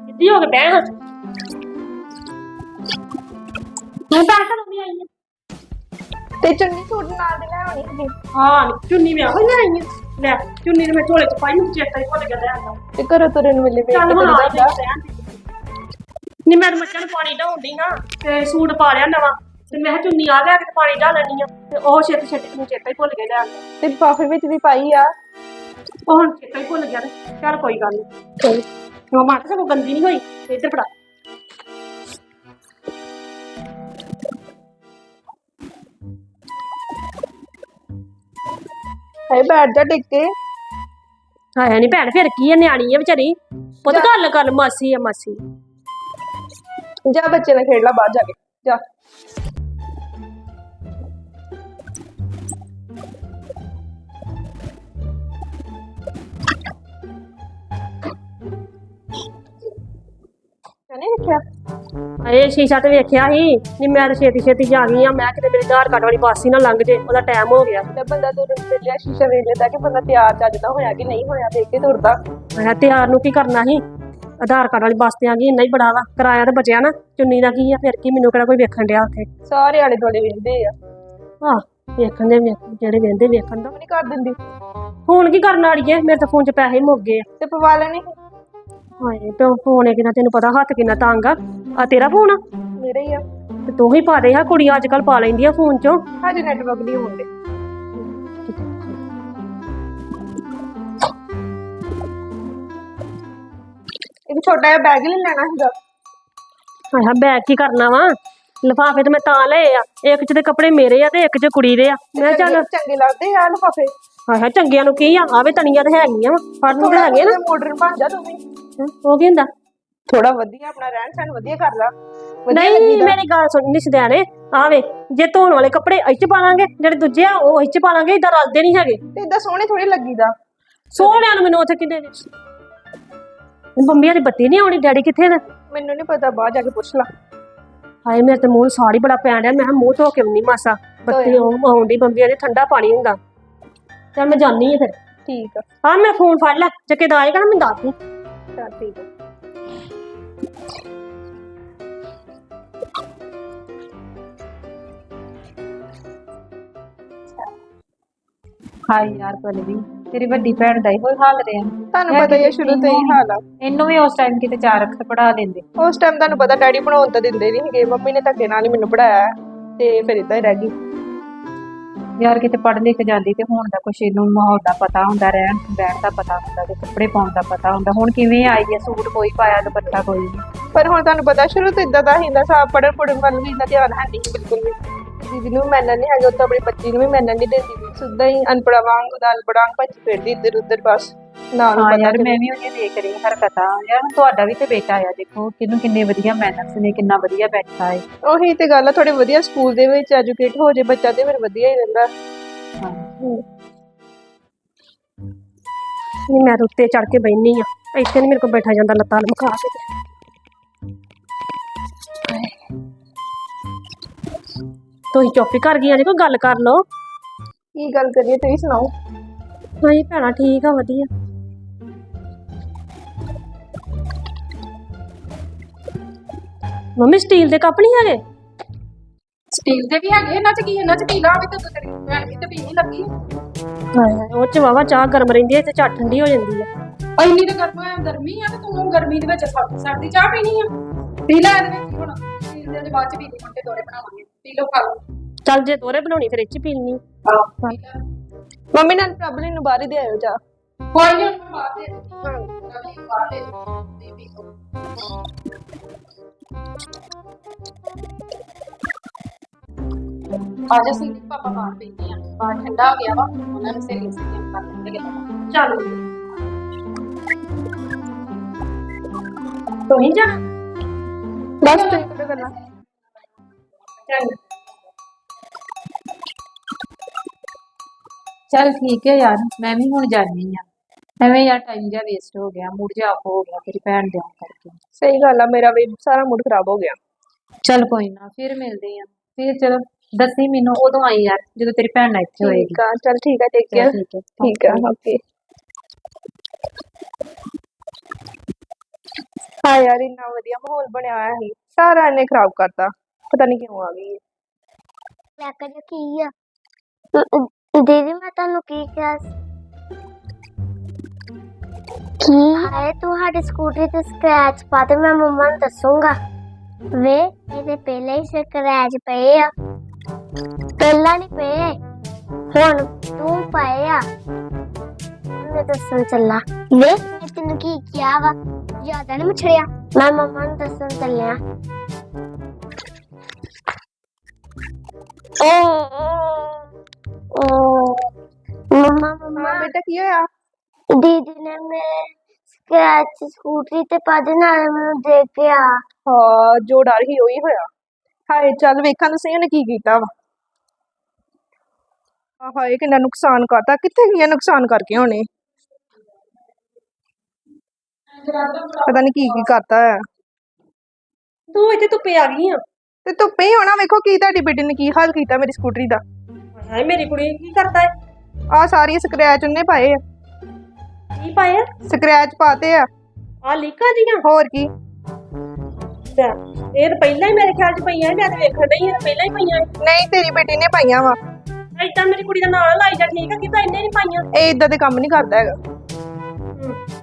ਕਿੱਦੀ ਹੋ ਕੇ ਬਹਿ ਹਾਂ ਮੈਂ ਤਾਂ ਆਖਣ ਨਹੀਂ ਆਈ ਹਾਂ ਤੇ ਚੁੰਨੀ ਸੂਟ ਨਾਲ ਦੀ ਲੈ ਆਉਣੀ ਸੀ ਹਾਂ ਚੁੰਨੀ ਮੈਂ ਹੋਈ ਆਈ ਹਾਂ ਲੈ ਚੁੰਨੀ ਨੇ ਮੈਂ ਝੋਲੇ ਚ ਪਾਈ ਨੂੰ ਚੇਤਾ ਹੀ ਭੁੱਲ ਗਿਆ ਲੈਣ ਤੇ ਘਰੋਂ ਤੁਰਨ ਵੇਲੇ ਵੇਖ ਚੱਲ ਕੇ ਹੁਣ ਤੁਰ ਆ ਜਾਂਦਾ ਨਹੀਂ ਮੈਂ ਤਾਂ ਮੱਝਾਂ ਨੂੰ ਪਾਣੀ ਢਾਉਂਦੀ ਹਾਂ ਤੇ ਸੂਟ ਪਾ ਲਿਆ ਨਵਾਂ। ਤੇ ਮੈਂ ਕਿਹਾ ਚੁੰਨੀ ਆ ਲਿਆ ਕੇ ਤੇ ਪਾਣੀ ਢਾ ਲੈਣੀ ਆ ਤੇ ਉਹ ਛੇਤੀ ਛੇਤੀ ਮੈਨੂੰ ਚੇਤਾ ਹੀ ਭੁੱਲ ਗਿਆ ਲਿਆ ਕੇ। ਤੇ ਲਿਫਾਫੇ ਵਿੱਚ ਵੀ ਪਾਈ ਆ। ਉਹ ਹੁਣ ਚੇਤਾ ਹੀ ਭੁੱਲ ਗਿਆ ਤੇ ਚੱਲ ਕੋਈ ਗੱਲ ਨਹੀਂ ਉਹ ਮਾਤਾ ਸਗੋਂ ਗੰਦੀ ਨਹੀਂ ਹੋਈ ਤੇ ਇੱਧਰ ਫੜਾ। ਹਾਏ ਬੈਠ ਜਾ ਟਿਕ ਆਇਆ ਨਹੀਂ ਭੈਣ ਫਿਰ ਕੀ ਆ ਨਿਆਣੀ ਆ ਵਿਚਾਰੀ। ਪੁੱਤ ਗੱਲ ਕਰ ਮਾਸੀ ਆ ਮਾਸੀ। ਜਾ ਬੱਚੇ ਨਾਲ ਖੇਡ ਲਾ ਬਾਹਰ ਜਾ ਕੇ ਜਾ। ਨਹੀਂ ਦੇਖਿਆ ਅਰੇ ਸ਼ੀਸ਼ਾ ਤੇ ਵੇਖਿਆ ਸੀ। ਨਹੀਂ ਮੈਂ ਤਾਂ ਛੇਤੀ ਛੇਤੀ ਜਾ ਗਈ ਆ ਮੈਂ ਕਿਤੇ ਮੇਰੀ ਆਧਾਰ ਕਾਰਡ ਵਾਲੀ ਬੱਸ ਹੀ ਨਾ ਲੰਘ ਜੇ ਉਹਦਾ ਟਾਈਮ ਹੋ ਗਿਆ। ਤੇ ਬੰਦਾ ਦੂਰ ਲਿਆ ਸ਼ੀਸ਼ਾ ਵੇਖ ਲੈਂਦਾ ਕਿ ਬੰਦਾ ਤਿਆਰ ਚੱਜਦਾ ਹੋਇਆ ਕਿ ਨਹੀਂ ਹੋਇਆ ਦੇਖ ਕੇ ਤੁਰਦਾ। ਮੈਂ ਤਿਆਰ ਨੂੰ ਕੀ ਕਰਨਾ ਸੀ? ਆਧਾਰ ਕਾਰਡ ਵਾਲੀ ਬੱਸ ਤੇ ਆ ਗਈ ਇੰਨਾ ਹੀ ਬੜਾ ਵਾ। ਕਿਰਾਇਆ ਤਾਂ ਬਚਿਆ ਨਾ ਚੁੰਨੀ ਦਾ ਕੀ ਆ ਫਿਰ ਕੀ ਮੈਨੂੰ ਕਿਹੜਾ ਕੋਈ ਵੇਖਣ ਡਿਆ ਉੱਥੇ? ਸਾਰੇ ਆਲੇ ਦੁਆਲੇ ਵੇਖਦੇ ਆ। ਆਹ ਵੇਖਣ ਦੇ ਵੇਖ- ਜਿਹੜੇ ਵੇਂਦੇ ਵੇਖਣ ਦਾ। ਨਹੀਂ ਕਰ ਦਿੰਦੀ। ਫੋਨ ਕੀ ਕਰਨ ਵਾਲੀ ਏ? ਮੇਰੇ ਤਾਂ ਫੋਨ 'ਚ ਪੈਸੇ ਹੀ ਮੁੱਕ ਗਏ ਆ। ਤੇ ਪਵਾ ਲੈਣੀ ਹਾਏ ਤੇ ਫੋਨ ਕਿੰਨਾ ਤੈਨੂੰ ਪਤਾ ਹੱਥ ਕਿੰਨਾ ਤੰਗ ਆ। ਆ ਤੇਰਾ ਫੋਨ ਆ? ਮੇਰੇ ਹੀ ਆ। ਤੇ ਤੂੰ ਹੀ ਪਾ ਦੇ ਹਾਂ ਕੁੜੀਆਂ ਅੱਜ ਕੱਲ ਪਾ ਲੈਂਦੀਆਂ ਫੋਨ 'ਚੋਂ। ਹਜੇ ਨੈਟਵਰਕ ਨਹੀਂ ਹੁੰਦੇ ਛੋਟਾ ਜਿਹਾ ਬੈਗ ਹੀ ਲੈਣਾ ਸੀਗਾ। ਹਾਂ ਬੈਗ ਕੀ ਕਰਨਾ ਵਾ? ਲਿਫਾਫੇ ਤੇ ਮੈਂ ਤਾਂ ਲਏ ਆ। ਇੱਕ 'ਚ ਤੇ ਕੱਪੜੇ ਮੇਰੇ ਆ ਤੇ ਇੱਕ 'ਚ ਕੁੜੀ ਦੇ ਆ। ਮੈਂ ਕਿਹਾ ਚੱਲ ਚੰਗੇ- ਲੱਗਦੇ ਆ ਲਫਾਫੇ। ਹਾਂ ਹਾਂ ਚੰਗਿਆਂ ਨੂੰ ਕੀ ਆ? ਆਵੇ ਤਣੀਆਂ ਤੇ ਹੈਗੀਆਂ ਵਾ। ਫੜ ਨੂੰ ਤੇ ਹੈਗੇ ਨਾ। ਮਾਡਰਨ ਬਣ ਜਾ ਤੂੰ ਵੀ। ਹੈਂ, ਉਹ ਕੀ ਹੁੰਦਾ? ਥੋੜਾ ਵਧੀਆ ਆਪਣਾ ਰਹਿਣ ਸਹਿਣ ਵਧੀਆ ਕਰ ਲਾ। ਵਧੀਆ ਨਹੀਂ ਲੱਗੀਦਾ। ਮੇਰੀ ਗੱਲ ਸੁਣ ਨਹੀਂ ਸਿਧਿਆਣੇ ਆਵੇ ਜੇ ਧੋਣ ਵਾਲੇ ਕੱਪੜੇ ਇਹ 'ਚ ਪਾ ਲਾਂਗੇ ਜਿਹੜੇ ਦੂਜੇ ਆ ਉਹ ਇਹ 'ਚ ਪਾ ਲਾਂਗੇ ਇਦਾਂ ਰਲਦੇ ਨਹੀਂ ਹੈਗੇ। ਤੇ ਇਦਾਂ ਸੋਹਣੇ ਥੋੜੀ ਲੱਗੀਦਾ। ਸੋਹਣਿਆਂ ਨੂੰ ਮੈਨੂੰ ਉੱਥੇ ਕਿੰਨੇ ਬੰਬੀਆਂ ਦੀ ਬੱਤੀ ਨਹੀਂ ਆਉਣੀ ਡੈਡੀ ਕਿੱਥੇ ਨੇ? ਮੈਨੂੰ ਨਹੀਂ ਪਤਾ ਬਾਹਰ ਜਾ ਕੇ ਪੁੱਛ ਲਾ। ਹਾਏ ਮੇਰੇ ਤੇ ਮੂੰਹ ਸਾੜੀ ਬੜਾ ਪੈਣ ਡਿਆ ਮੈਂ ਕਿਹਾ ਮੂੰਹ ਧੋ ਕੇ ਆਉਣੀ ਮਾਸਾ। ਬੱਤੀ ਆਉਂਦੀ ਬੰਬੀਆਂ ਦੀ ਠੰਡਾ ਪਾਣੀ ਹੁੰਦਾ। ਚੱਲ ਮੈਂ ਜਾਣੀ ਆ ਫਿਰ। ਠੀਕ ਆ। ਹਾਂ ਮੈਂ ਫੋਨ ਫੜ ਲੈ ਚੱਕੇ ਦਾ ਆਏਗਾ ਨਾ ਮੈਂ ਦੱਸ ਦੂੰ। ਚੱਲ ਠੀਕ ਆ। ਹਾਏ ਯਾਰ ਪਲਵੀ। ਤੇਰੀ ਵੱਡੀ ਭੈਣ ਦਾ ਇਹੋ ਹਾਲ ਰਿਹਾ। ਤੁਹਾਨੂੰ ਪਤਾ ਹੀ ਆ ਸ਼ੁਰੂ ਤੋਂ ਹੀ ਹਾਲ ਆ। ਇਹਨੂੰ ਵੀ ਉਸ ਟਾਈਮ ਕਿਤੇ ਚਾਰ ਅੱਖਰ ਪੜਾ ਲੈਂਦੇ ਉਸ ਟਾਈਮ ਤੁਹਾਨੂੰ ਪਤਾ ਡੈਡੀ ਬਣਾਉਣ ਤਾਂ ਦਿੰਦੇ ਨਹੀਂ ਸੀਗੇ ਮੰਮੀ ਨੇ ਧੱਕੇ ਨਾਲ ਹੀ ਮੈਨੂੰ ਪੜਾਇਆ ਤੇ ਫਿਰ ਇਦਾਂ ਹੀ ਰਹਿ ਗਈ। ਯਾਰ ਕਿਤੇ ਪੜ੍ਹ ਲਿਖ ਜਾਂਦੀ ਤੇ ਹੁਣ ਦਾ ਕੁਛ ਇਹਨੂੰ ਮਾਹੌਲ ਦਾ ਪਤਾ ਹੁੰਦਾ ਰਹਿਣ ਬੈਠ ਦਾ ਪਤਾ ਹੁੰਦਾ ਤੇ ਕੱਪੜੇ ਪਾਉਣ ਦਾ ਪਤਾ ਹੁੰਦਾ। ਹੁਣ ਕਿਵੇਂ ਆਈ ਹੈ ਸੂਟ ਕੋਈ ਪਾਇਆ ਦੁਪੱਟਾ ਕੋਈ ਨਹੀਂ ਪਰ ਹੁਣ ਤੁਹਾਨੂੰ ਪਤਾ ਸ਼ੁਰੂ ਤੋਂ ਇਦਾਂ ਦਾ ਹੀ ਹੁੰਦਾ ਸਾਬ ਪੜਨ ਪੜਨ ਵੱਲ ਵੀ ਇੰਨਾ ਧਿਆਨ ਹੈ ਨਹੀਂ ਬਿਲਕੁਲ ਵੀ। ਦੀਦੀ ਨੂੰ ਮੈਨਰ ਨਹੀਂ ਹੈਗਾ ਤਾਂ ਆਪਣੀ ਬੱਚੀ ਨੂੰ ਵੀ ਮੈਨਰ ਨਹੀਂ ਦਿੰਦੀ ਸੀ ਸਿੱਧਾ ਹੀ ਅਨਪੜਾ ਵਾਂਗ ਦਲ ਬੜਾਂਗ ਭੱਜ ਫਿਰਦੀ ਇੱਧਰ ਉੱਧਰ ਬਸ ਨਾ ਨੂੰ ਹਾਂ ਪਤਾ ਯਾਰ ਮੈਂ ਵੀ ਉਹਦੀਆਂ ਦੇਖ ਰਹੀ ਹਰਕਤਾਂ ਯਾਰ ਹੁਣ ਤੁਹਾਡਾ ਵੀ ਤੇ ਬੇਟਾ ਆ ਦੇਖੋ ਕਿੰਨੂੰ ਕਿੰਨੇ ਵਧੀਆ ਮੈਨਰਸ ਨੇ ਕਿੰਨਾ ਵਧੀਆ ਬੈਠਾ ਹੈ ਉਹੀ ਤੇ ਗੱਲ ਆ ਥੋੜੇ ਵਧੀਆ ਸਕੂਲ ਦੇ ਵਿੱਚ ਐਜੂਕੇਟ ਹੋ ਜੇ ਬੱਚਾ ਤੇ ਫਿਰ ਵਧੀਆ ਹੀ ਰਹਿੰਦਾ। ਹਾਂ। ਨਹੀਂ ਮੈਂ ਤਾਂ ਉੱਤੇ ਚੜ ਕੇ ਬੈਣੀ ਆ ਇੱਥੇ ਨਹੀਂ ਮੇਰੇ ਕੋਲ ਬੈਠਾ ਜਾਂਦਾ ਲੱਤਾਂ ਲਮਕਾ ਕੇ। ਤੁਸੀਂ ਚੁੱਪ ਹੀ ਕਰ ਗਈਆਂ ਜੇ ਕੋਈ ਗੱਲ ਕਰ ਲਓ। ਕੀ ਗੱਲ ਕਰੀਏ ਤੁਸੀਂ ਸੁਣਾਓ। ਹਾਂਜੀ ਭੈਣਾ ਠੀਕ ਆ ਵਧੀਆ। ਮੰਮੀ ਸਟੀਲ ਦੇ ਕੱਪ ਨਹੀਂ ਹੈਗੇ? ਸਟੀਲ ਦੇ ਵੀ ਹੈਗੇ ਇਹਨਾਂ ਚ ਕੀ ਇਹਨਾਂ ਚ ਕੀ ਲਾਵੇ ਤੇ ਤੇਰੀ ਭੈਣ ਵੀ ਤੇ ਪੀਣੀ ਲੱਗੀ? ਉਹ ਚ ਵਾਵਾ ਚਾਹ ਗਰਮ ਰਹਿੰਦੀ ਹੈ ਤੇ ਚਾਹ ਠੰਡੀ ਹੋ ਜਾਂਦੀ ਹੈ ਆ ਇੰਨੀ ਤਾਂ ਗਰਮ ਆ ਗਰਮੀ ਆ ਤੇ ਤੂੰ ਗਰਮੀ ਦੇ ਵਿੱਚ ਸਰਦੀ ਸਰਦੀ ਚਾਹ ਪੀਣੀ ਆ। ਪੀ ਲੈ ਇਹਦੇ ਵਿੱਚ ਹੁਣ ਸਟੀਲ ਦੇ ਬਾਅਦ ਚ ਲਈ ਮੁੰਡੇ ਦੋਰੇ ਬਣਾਵਾਂਗੇ। ਪੀ ਲਓ ਖਾ ਲਓ। ਚੱਲ ਜੇ ਦੋਰੇ ਬਣਾਉਣੀ ਫਿਰ ਇਹ ਚ ਪੀ ਲੈਣੀ ਆਹ ਪੀ ਲੈ। ਮੰਮੀ ਨਾਲ ਪ੍ਰੋਬਲਮ ਨੂੰ ਬਾਹਰ ਹੀ ਦੇ ਆਇਓ ਜਾ। ਕੋਈ ਨਹੀਂ ਮੈਂ ਬਾਅਦ ਦੇ ਹਾਂ। ਬਾਅਦ ਦੇ ਪੀ ਪੀ ਲਓ। ਅੱਜ ਅਸੀਂ ਪਾਪਾ ਬਾਹਰ ਪੀਂਦੇ ਆ ਬਾਹਰ ਠੰਡਾ ਹੋ ਗਿਆ ਵਾ ਉਹਨਾਂ ਨੇ ਸਹੀ ਸਹੀ ਕਰ ਚੱਲ ਤੂੰ ਹੀ ਜਾਣਾ ਬਸ ਕਿਹੜਾ ਕਰਨਾ ਚੱਲ। ਠੀਕ ਹੈ ਯਾਰ ਮੈਂ ਵੀ ਹੁਣ ਜਾਣੀ ਆ ਐਵੇਂ ਯਾਰ ਟਾਈਮ ਜਿਹਾ ਵੇਸਟ ਹੋ ਗਿਆ ਮੂਡ ਜਿਹਾ ਆਫ ਹੋ ਗਿਆ ਤੇਰੀ ਭੈਣ ਦੇ ਆਉਣ ਕਰਕੇ। ਸਹੀ ਗੱਲ ਆ ਮੇਰਾ ਵੀ ਸਾਰਾ ਮੂਡ ਖਰਾਬ ਹੋ ਗਿਆ। ਚੱਲ ਕੋਈ ਨਾ ਫਿਰ ਮਿਲਦੇ ਆ ਫਿਰ ਚਲੋ ਦੱਸੀ ਮੈਨੂੰ ਉਦੋਂ ਆਈ ਯਾਰ ਜਦੋਂ ਤੇਰੀ ਭੈਣ ਨਾਲ ਇੱਥੇ ਹੋਏਗੀ। ਠੀਕ ਆ ਚਲ ਠੀਕ ਆ ਟੇਕ ਕੇਅਰ ਠੀਕ ਆ ਓਕੇ ਹਾਂ ਯਾਰ ਇੰਨਾ ਵਧੀਆ ਮਾਹੌਲ ਬਣਿਆ ਹੋਇਆ ਸੀ ਸਾਰਾ ਇਹਨੇ ਖਰਾਬ ਕਰਤਾ। ਪਤਾ ਨਹੀਂ ਕਿਉਂ ਆ ਗਈ। ਮੈਂ ਕਿਹਾ ਕੀ ਆ? ਅ- ਅ- ਦੀਦੀ ਮੈਂ ਤੁਹਾਨੂੰ ਕੀ ਕਿਹਾ ਸੀ? ਕੀ? ਹਾਏ ਤੁਹਾਡੇ ਸਕੂਟਰੀ ਤੇ ਸਕ੍ਰੈਚ ਪਾ ਤੇ ਮੈਂ ਮੰਮਾ ਨੂੰ ਦੱਸੂਗਾ। ਵੇ ਇਹਦੇ ਪਹਿਲਾਂ ਹੀ ਸਕ੍ਰੈਚ ਪਏ ਆ। ਪਹਿਲਾਂ ਨਹੀਂ ਪਏ। ਹੁਣ ਤੂੰ ਪਏ ਆ। ਮੈਂ ਦੱਸਣ ਚੱਲਾ। ਵੇ ਮੈਂ ਤੈਨੂੰ ਕੀ ਕਿਹਾ ਵਾ? ਜ਼ਿਆਦਾ ਨਹੀਂ ਮਛੜਿਆ। ਮੈਂ ਮੰਮਾ ਨੂੰ ਦੱਸਣ ਚੱਲਿਆ। ਮੰਮਾ ਮੰਮਾ। ਹਾਂ ਬੇਟਾ ਕੀ ਹੋਇਆ? ਦੀਦੀ ਨੇ ਮੇਰੇ ਸਕ੍ਰੈਚ ਸਕੂਟਰੀ ਤੇ ਪਾ ਦੇ ਨਾਲ ਮੈਨੂੰ ਦੇ ਕੇ ਆ ਹਾਂ ਜੋ ਡਰ ਹੀ ਉਹੀ ਹੋਇਆ। ਹਾਏ ਚੱਲ ਵੇਖਾਂ ਤਾਂ ਸਹੀ ਉਹਨੇ ਕੀ ਕੀਤਾ ਵਾ। ਆ ਹਾਏ ਕਿੰਨਾ ਨੁਕਸਾਨ ਕਰਤਾ। ਕਿੱਥੇ ਗਿਆ ਨੁਕਸਾਨ ਕਰਕੇ ਹੋਣੇ ਪਤਾ ਨਹੀਂ ਕੀ ਕੀ ਕਰਤਾ ਹੈ ਤੂੰ ਇੱਥੇ ਧੁੱਪੇ ਆ ਗਈ ਆ। ਤੇ ਧੁੱਪੇ ਹੀ ਹੋਣਾ ਵੇਖੋ ਕੀ ਤੁਹਾਡੀ ਬੇਟੀ ਨੇ ਕੀ ਹਾਲ ਕੀਤਾ ਮੇਰੀ ਸਕੂਟਰੀ ਦਾ। ਹਾਏ ਮੇਰੀ ਕੁੜੀ ਕੀ ਕਰਦਾ ਹੈ? ਆ ਸਾਰੀ ਸਕ੍ਰੈਚ ਉਹਨੇ ਪਾਏ ਆ। ਕੀ ਪਾਇਆ ਸਕ੍ਰੈਚ ਪਾਤੇ ਆ। ਆ ਲੀਕਾਂ ਦੀਆਂ ਹੋਰ ਕੀ। ਇਹ ਤਾਂ ਪਹਿਲਾਂ ਹੀ ਮੇਰੇ ਖਿਆਲ ਚ ਪਈਆਂ ਮੈਂ ਤਾਂ ਵੇਖਣ ਡਈ ਆ ਪਹਿਲਾਂ ਹੀ ਪਈਆਂ ਨਹੀਂ ਤੇਰੀ ਬੇਟੀ ਨੇ ਪਾਈਆਂ ਵਾ। ਏਦਾਂ ਮੇਰੀ ਕੁੜੀ ਦਾ ਨਾਲ ਲਾਈ ਜਾ ਠੀਕ ਆ ਕਿਦਾਂ ਇੰਨੇ ਨਹੀਂ ਪਾਈਆਂ? ਇਹ ਇਦਾਂ ਦੇ ਕੰਮ ਨਹੀਂ ਕਰਦਾ ਹੈਗਾ।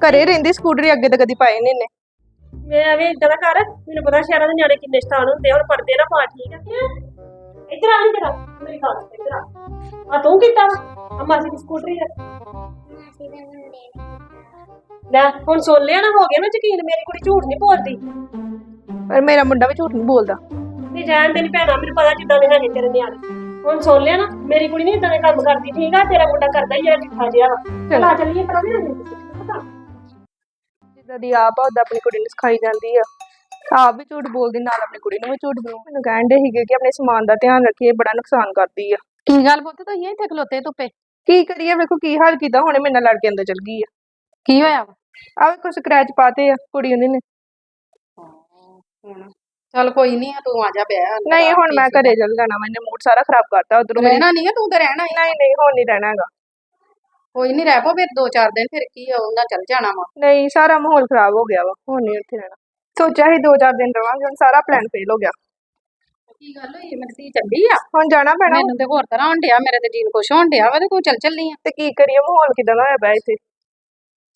ਘਰੇ ਰਹਿੰਦੀ ਸਕੂਟਰੀ ਅੱਗੇ ਤਾਂ ਕਦੀ ਪਾਏ ਨਹੀਂ ਨੇ ਮੈਂ ਐਵੇਂ ਇਦਾਂ ਦਾ ਕਰ ਮੈਨੂੰ ਪਤਾ ਸ਼ਹਿਰਾਂ ਦੇ ਨਿਆਣੇ ਕਿੰਨੇ ਸਤਾਨ ਹੁੰਦੇ ਆ, ਹੁਣ ਪੜਦੇ ਨਾ ਪਾ ਠੀਕ ਆ? ਇੱਧਰ ਆ ਨੀ ਤੇਰਾ ਮੇਰੀ ਗੱਲ ਸੁਣ, ਇੱਧਰ ਆ। ਆ ਤੂੰ ਕੀਤਾ ਵਾ? ਆ ਮਾਸੀ ਦੀ ਸਕੂਟਰੀ ਆ। ਲੈ ਹੁਣ ਸੁਣ ਲਿਆ ਨਾ ਹੋ ਗਿਆ ਨਾ ਯਕੀਨ ਮੇਰੀ ਕੁੜੀ ਝੂਠ ਨਹੀਂ ਬੋਲਦੀ। ਪਰ ਮੇਰਾ ਮੁੰਡਾ ਵੀ ਝੂਠ ਨਹੀਂ ਬੋਲਦਾ। ਨਹੀਂ ਜਾਣ ਤੇਰੀ ਭੈਣਾ ਮੈਨੂੰ ਪਤਾ ਜਿੱਦਾਂ ਦੇ ਹੈਗੇ ਤੇਰੇ ਨਿਆਣੇ। ਹੁਣ ਸੁਣ ਲਿਆ ਨਾ ਮੇਰੀ ਕੁੜੀ ਨਹੀਂ ਇਦਾਂ ਦੇ ਕੰਮ ਕਰਦੀ ਠੀਕ ਆ? ਤੇਰਾ ਮੁੰਡਾ ਕਰਦਾ ਹੀ ਆ ਜਿੱਥਾ ਜਿਆ ਵਾ। ਚਲ। ਆ ਚੱਲੀਏ ਪੜਾ ਨਹੀਂ ਪਤਾ ਜਿੱਦਾਂ ਦੀ ਆਪ ਆ ਉਦਾਂ ਆਪਣੀ ਕੁੜੀ ਨੂੰ ਸਿਖਾਈ ਜਾਂਦੀ ਆ। ਆਪ ਵੀ ਝੂਠ ਬੋਲਦੀ ਨਾਲ ਆਪਣੀ ਕੁੜੀ ਨੂੰ ਵੀ ਝੂਠ ਬੋਲ ਮੈਨੂੰ ਕਹਿਣ ਦੇ ਸੀਗੇ ਕਿ ਆਪਣੇ ਸਮਾਨ ਦਾ ਧਿਆਨ ਰੱਖੀਏ ਬੜਾ ਨੁਕਸਾਨ ਕਰਦੀ ਆ। ਕੀ ਗੱਲ ਪੁੱਤ ਤੁਸੀਂ ਇੱਥੇ ਖਲੋਤੇ ਧੁੱਪੇ? ਕੀ ਕਰੀਏ ਵੇਖੋ ਕੀ ਹਾਲ ਕੀਤਾ ਹੁਣੇ ਮੇਰੇ ਨਾਲ ਲੜ ਕੇ ਅੰਦਰ ਚਲ ਗਈ ਆ। ਕੀ ਹੋਇਆ ਵਾ? ਆ ਵੇਖੋ ਸਕ੍ਰੈਚ ਪਾਤੇ ਆ ਕੁੜੀ ਉਹਦੀ ਨੇ। ਚਲ ਕੋਈ ਨਹੀਂ ਤੂੰ ਆ ਜਾ ਬਿਆ ਨਹੀਂ ਹੁਣ ਮੈਂ ਘਰੇ ਚਲ ਜਾਣਾ ਮੈਨੇ ਮੂਡ ਸਾਰਾ ਖਰਾਬ ਕਰਤਾ ਉਧਰੋਂ ਰਹਿਣਾ ਨਹੀਂ ਆ ਤੂੰ ਤਾਂ ਰਹਿਣਾ ਹੀ ਨਹੀਂ ਨਹੀਂ ਹੁਣ ਨਹੀਂ ਰਹਿਣਾ ਹੈਗਾ। ਕੋਈ ਨਹੀਂ ਰਹਿ ਪੋ ਫਿਰ ਦੋ ਚਾਰ ਦਿਨ ਫਿਰ ਕੀ ਆ ਉਹਨਾਂ ਚੱਲ ਜਾਣਾ ਵਾ। ਨਹੀਂ ਸਾਰਾ ਮਾਹੌਲ ਖਰਾਬ ਹੋ ਗਿਆ ਵਾ ਹੁਣ ਨਹੀਂ ਉੱਥੇ ਰਹਿਣਾ। ਸੋਚਿਆ ਸੀ ਦੋ ਚਾਰ ਦਿਨ ਰਵਾਂਗੇ ਹੁਣ ਸਾਰਾ ਪਲਾਨ ਫੇਲ ਹੋ ਗਿਆ। ਕੀ ਗੱਲ ਹੋਈ? ਮੇਰੀ ਧੀ ਚੱਲੀ ਆ? ਹੁਣ ਜਾਣਾ ਪੈਣਾ ਮੈਨੂੰ ਤੇ ਹੋਰ ਤਰ੍ਹਾਂ ਹੋਣ ਡਿਆ ਮੇਰੇ ਤੇ ਜੀਨ ਕੁਛ ਹੋਣ ਡਿਆ ਵਾ ਤੇ ਤੂੰ ਚੱਲ ਚੱਲੀ ਆ। ਤੇ ਕੀ ਕਰੀਏ ਮਾਹੌਲ ਕਿਦਾਂ ਦਾ ਹੋਇਆ ਪਿਆ ਇੱਥੇ?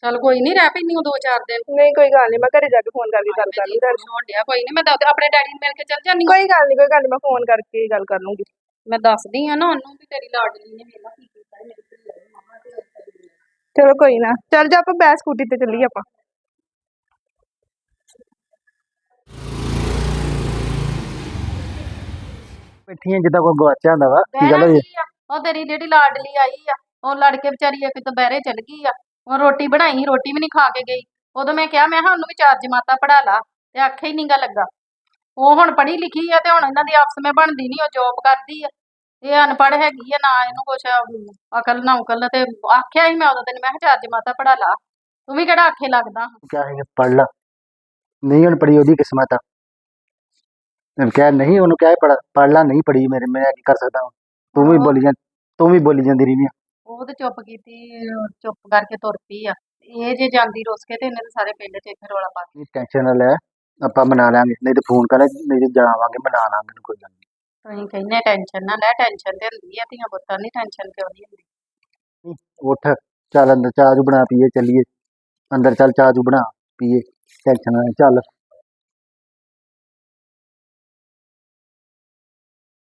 ਚਲ ਕੋਈ ਨਹੀਂ ਰਹਿ ਪੈਣੀ ਦੋ ਚਾਰ ਦਿਨ। ਨਹੀਂ ਕੋਈ ਗੱਲ ਨਹੀਂ ਮੈਂ ਘਰੇ ਜਾ ਕੇ ਫੋਨ ਕਰਕੇ ਗੱਲ ਕਰ ਲੂੰ ਕੁਛ ਹੋਣ ਡਿਆ ਕੋਈ ਨਹੀਂ ਮੈਂ ਤਾਂ ਆਪਣੇ ਡੈਡੀ ਨੂੰ ਮਿਲ ਕੇ ਚੱਲ ਜਾਨੀ ਆਂ। ਕੋਈ ਗੱਲ ਨਹੀਂ ਕੋਈ ਗੱਲ ਨੀ ਮੈਂ ਫੋਨ ਕਰਕੇ ਗੱਲ ਕਰ ਲੂੰਗੀ। ਮੈਂ ਦੱਸਦੀ ਆ ਨਾ ਉਹਨੂੰ ਵੀ ਤੇਰੀ ਲਾਡਲੀ ਨੇ ਵੇਲਾ ਕੀ ਕੀਤਾ ਹੈ ਮੇਰੀ ਧੀ ਦਾ ਮੰਮਾ ਤੇ ਉੱਥੇ ਦੀ। ਚਲੋ ਕੋਈ ਨਾ ਚੱਲ ਜਾ ਆਪਾਂ ਬੈਸ ਸਕੂਟੀ ਤੇ ਚੱਲੀਏ ਆਪਾਂ। ਬੈਠੀਆਂ ਜਿੱਦਾਂ ਕੋਈ ਗਵਾਚਿਆ ਹੁੰਦਾ ਵਾ ਕੀ ਗੱਲ ਹੋਈ? ਉਹ ਤੇਰੀ ਜਿਹੜੀ ਲਾਡਲੀ ਆਈ ਆ ਉਹ ਲੜ ਕੇ ਵਿਚਾਰੀ ਇੱਕ ਦੁਪਹਿਰੇ ਚਲ ਗਈ ਆ ਉਹ ਰੋਟੀ ਬਣਾਈ ਰੋਟੀ ਵੀ ਨਹੀਂ ਖਾ ਕੇ ਗਈ। ਉਦੋਂ ਮੈਂ ਕਿਹਾ ਮੈਂ ਕਿਹਾ ਉਹਨੂੰ ਵੀ ਚਾਰ ਜਮਾਤਾਂ ਪੜਾ ਲਾ ਤੇ ਆਖੇ ਹੀ ਨਹੀਂਗਾ ਲੱਗਾ। ਉਹ ਹੁਣ ਪੜ੍ਹੀ ਲਿਖੀ ਆ ਤੇ ਹੁਣ ਇਹਨਾਂ ਦੀ ਆਪਸ ਵਿੱਚ ਬਣਦੀ ਨਹੀਂ ਉਹ ਜੋਬ ਕਰਦੀ ਆ। ਇਹ ਅਨਪੜ੍ਹ ਹੈਗੀ ਆ ਨਾ ਇਹਨੂੰ ਕੁਛ ਅਕਲ ਨਾ ਉਕਲ ਤੇ ਆਖਿਆ ਹੀ ਮੈਂ ਉਦੋਂ ਤੈਨੂੰ ਮੈਂ ਕਿਹਾ ਚਾਰ ਜਮਾਤਾਂ ਪੜਾ ਲਾ ਤੂੰ ਵੀ ਕਿਹੜਾ ਆਖੇ ਲੱਗਦਾ ਕਿਆ ਹੈ ਪੜ ਲਾ ਨਹੀਂ ਹੁਣ ਪੜੀ ਉਹਦੀ ਕਿਸਮਤ ਆ ਮੈਂ ਕਿਹਾ ਨਹੀਂ ਉਹਨੂੰ ਕਿਹਾ ਪੜ ਪੜ ਲਾ ਨਹੀਂ ਪੜੀ ਮੇਰੇ ਮੈਂ ਕੀ ਕਰ ਸਕਦਾ। ਤੂੰ ਵੀ ਬੋਲੀ ਜਾਂ ਤੂੰ ਵੀ ਬੋਲੀ ਜਾਂਦੀ ਰਹੀ ਉਹ ਤੇ ਚੁੱਪ ਕੀਤੀ ਚੁੱਪ ਕਰਕੇ ਤੁਰ ਪਈ ਆ ਇਹ ਜੇ ਜਾਂਦੀ ਰੁੱਸ ਕੇ ਤੇ ਇਹਨੇ ਤਾਂ ਸਾਰੇ ਪਿੰਡ 'ਚ ਇੱਥੇ ਰੌਲਾ ਪਾ ਦਿੱਤਾ। ਇਹ ਟੈਨਸ਼ਨ ਨਾ ਲੈ ਆਪਾਂ ਮਨਾ ਲਾਂਗੇ ਨਹੀਂ ਤੇ ਫੋਨ ਕਰ ਨਹੀਂ ਤੇ ਜਾਵਾਂਗੇ ਮਨਾ ਲਾਂਗੇ ਕੋਈ ਗੱਲ ਨੀ। ਤੁਸੀਂ ਕਹਿੰਦੇ ਟੈਨਸ਼ਨ ਨਾ ਲੈ ਟੈਨਸ਼ਨ ਤੇ ਹੁੰਦੀ ਆ ਧੀਆਂ ਪੁੱਤਾਂ ਦੀ ਟੈਨਸ਼ਨ ਕਿਉਂ ਨਹੀਂ ਹੁੰਦੀ ਉੱਠ ਚੱਲ ਅੰਦਰ ਚਾਹ ਚੂ ਬਣਾ ਪੀਏ ਚੱਲੀਏ ਅੰਦਰ ਚੱਲ ਚਾਹ ਚੂ ਬਣਾ ਪੀਏ ਟੈਨਸ਼ਨ ਨਾ ਲੈ, ਚੱਲ